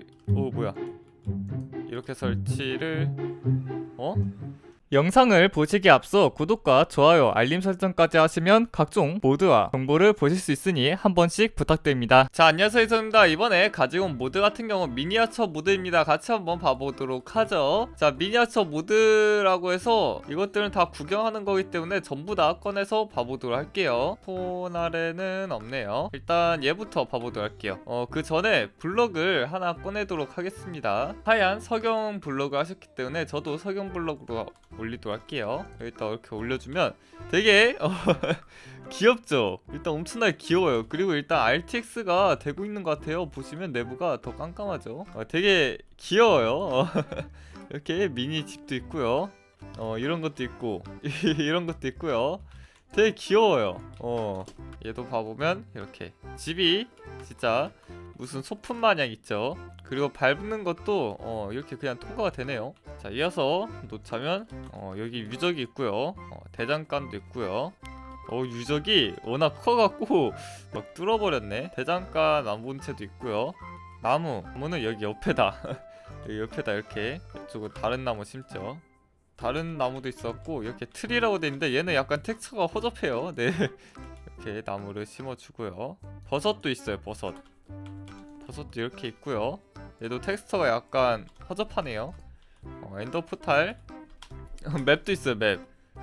이, 오 뭐야 이렇게 설치를 어? 영상을 보시기 앞서 구독과 좋아요, 알림 설정까지 하시면 각종 모드와 정보를 보실 수 있으니 한 번씩 부탁드립니다. 자, 안녕하세요, 이소입니다. 이번에 가지고 온 모드 같은 경우 미니어처 모드입니다. 같이 한번 봐보도록 하죠. 자, 미니어처 모드라고 해서 이것들은 다 구경하는 거기 때문에 전부 다 꺼내서 봐보도록 할게요. 폰 아래는 없네요. 일단 얘부터 봐보도록 할게요. 어, 그 전에 블럭을 하나 꺼내도록 하겠습니다. 하얀 석영 블럭을 하셨기 때문에 저도 석영 블럭으로 올리도록 할게요. 여기다 이렇게 올려주면 되게 어, 귀엽죠? 일단 엄청나게 귀여워요. 그리고 일단 RTX가 되고 있는 것 같아요. 보시면 내부가 더 깜깜하죠? 어, 되게 귀여워요. 어, 이렇게 미니 집도 있고요. 어, 이런 것도 있고 이런 것도 있고요. 되게 귀여워요. 어, 얘도 봐보면 이렇게 집이 진짜 무슨 소품 마냥 있죠. 그리고 밟는 것도 어, 이렇게 그냥 통과가 되네요. 자, 이어서 놓자면 어, 여기 유적이 있고요. 어, 대장간도 있고요. 어, 유적이 워낙 커갖고 막 뚫어버렸네. 대장간 나무본체도 있고요. 나무, 나무는 여기 옆에다. 여기 옆에다 이렇게 이쪽은 다른 나무 심죠. 다른 나무도 있었고 이렇게 트리라고 돼 있는데 얘는 약간 텍스처가 허접해요. 네. 이렇게 나무를 심어주고요. 버섯도 있어요. 버섯. 버섯도 이렇게 있고요. 얘도 텍스처가 약간 허접하네요. 어, 엔더 포탈 맵도 있어요. 맵.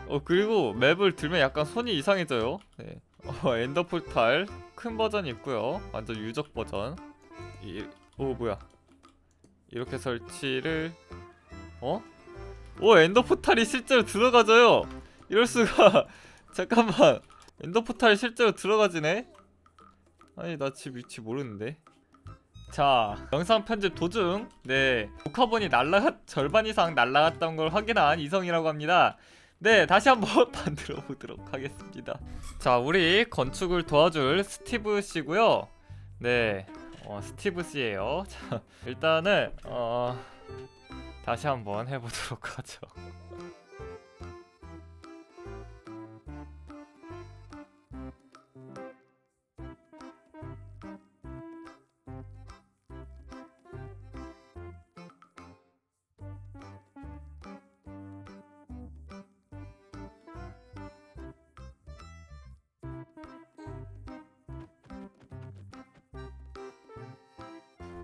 어 그리고 맵을 들면 약간 손이 이상해져요. 네. 어, 엔더 포탈 큰 버전이 있고요. 완전 유적 버전. 이, 오 뭐야? 이렇게 설치를 어? 오 엔더 포탈이 실제로 들어가져요. 이럴 수가. 잠깐만. 엔더 포탈이 실제로 들어가지네. 아니 나 집 위치 모르는데. 자 영상 편집 도중 네 녹화본이 날라갔 절반 이상 날라갔던 걸 확인한 이성이라고 합니다. 네 다시 한번 만들어 보도록 하겠습니다. 자 우리 건축을 도와줄 스티브 씨고요. 네 어, 스티브 씨예요. 자 일단은 어 다시 한번 해보도록 하죠.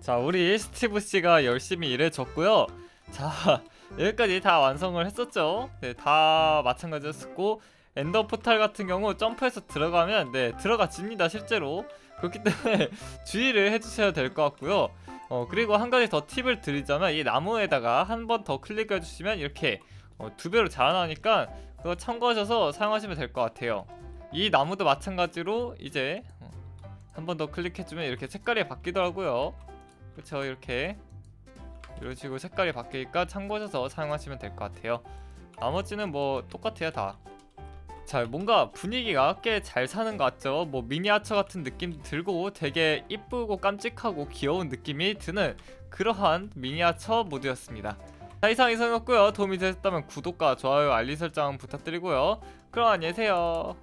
자, 우리 스티브 씨가 열심히 일해줬고요. 자, 여기까지 다 완성을 했었죠. 네, 다 마찬가지였었고 엔더 포탈 같은 경우 점프해서 들어가면 네, 들어가집니다, 실제로. 그렇기 때문에 주의를 해주셔야 될 것 같고요. 어, 그리고 한 가지 더 팁을 드리자면 이 나무에다가 한 번 더 클릭해 주시면 이렇게 어, 두 배로 자라나니까 그거 참고하셔서 사용하시면 될 것 같아요. 이 나무도 마찬가지로 이제 어, 한번 더 클릭해주면 이렇게 색깔이 바뀌더라고요. 그렇죠 이렇게 이런 식으로 색깔이 바뀌니까 참고하셔서 사용하시면 될 것 같아요. 나머지는 뭐 똑같아요 다 자 뭔가 분위기가 꽤 잘 사는 것 같죠? 뭐 미니아처 같은 느낌도 들고 되게 이쁘고 깜찍하고 귀여운 느낌이 드는 그러한 미니아처 모드였습니다. 자 이상 이상이었고요. 도움이 되셨다면 구독과 좋아요 알림 설정 부탁드리고요. 그럼 안녕히 계세요.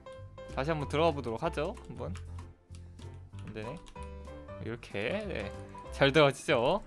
다시 한번 들어가 보도록 하죠 한번. 안 되네. 이렇게 네. 잘 들어가지죠?